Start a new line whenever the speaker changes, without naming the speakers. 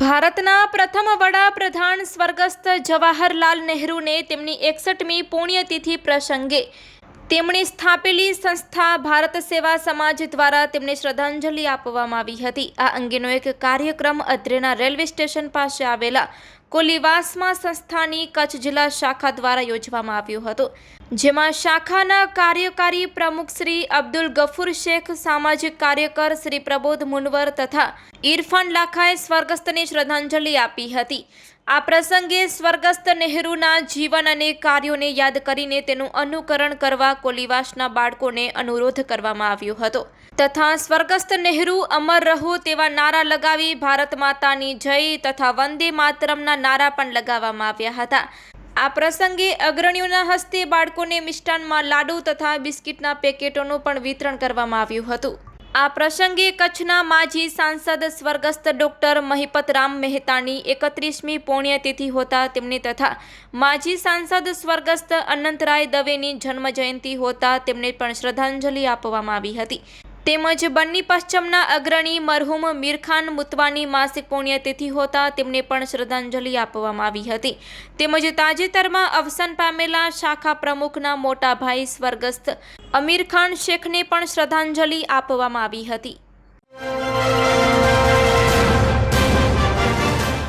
ભારતના પ્રથમ વડાપ્રધાન સ્વર્ગસ્થ જવાહરલાલ નહેરુને તેમની એકસઠમી પુણ્યતિથિ પ્રસંગે તેમણે સ્થાપેલી સંસ્થા ભારત સેવા સમાજ દ્વારા તેમને શ્રદ્ધાંજલિ આપવામાં આવી હતી. આ અંગેનો એક કાર્યક્રમ અત્રેના રેલવે સ્ટેશન પાસે આવેલા કોલીવાસમાં સંસ્થાની કચ્છ જિલ્લા શાખા દ્વારા યોજવામાં આવ્યો હતો. જેમાં શાખાના કાર્યકારી પ્રમુખ શ્રી અબ્દુલ ગફુર શેખ, સામાજિક કાર્યકર શ્રી પ્રબોધ મુનવર તથા ઇરફાન લાખાએ સ્વર્ગસ્થને શ્રદ્ધાંજલિ આપી હતી. આ પ્રસંગે સ્વર્ગસ્થ નહેરુના જીવન અને કાર્યોને યાદ કરીને તેનું અનુકરણ કરવા કોલીવાસના બાળકોને અનુરોધ કરવામાં આવ્યો હતો. તથા સ્વર્ગસ્થ નહેરુ અમર રહો તેવા નારા લગાવી ભારત માતાની જય તથા વંદે માતરમના નારા પણ લગાવવામાં આવ્યા હતા. આ પ્રસંગે અગ્રણીઓના હસ્તે બાળકોને મિષ્ટાનમાં લાડુ તથા બિસ્કિટના પેકેટોનું પણ વિતરણ કરવામાં આવ્યું હતું. આ પ્રસંગે કચ્છના માજી સાંસદ સ્વર્ગસ્થ ડોક્ટર મહિપતરામ મહેતાની એકત્રીસમી પુણ્યતિથિ હોતા તેમને તથા માજી સાંસદ સ્વર્ગસ્થ અનંતરાય દવેની જન્મજયંતિ હોતા તેમને પણ શ્રદ્ધાંજલિ આપવામાં આવી હતી. તેમજ બન્ની પશ્ચિમના અગ્રણી મરહુમ મીરખાન મુતવાની માસિક પુણ્યતિથિ હોતા તેમને પણ શ્રદ્ધાંજલિ આપવામાં આવી હતી. તેમજ તાજેતરમાં અવસાન પામેલા શાખા પ્રમુખના મોટા ભાઈ સ્વર્ગસ્થ અમીર ખાન શેખને પણ શ્રદ્ધાંજલિ આપવામાં આવી હતી.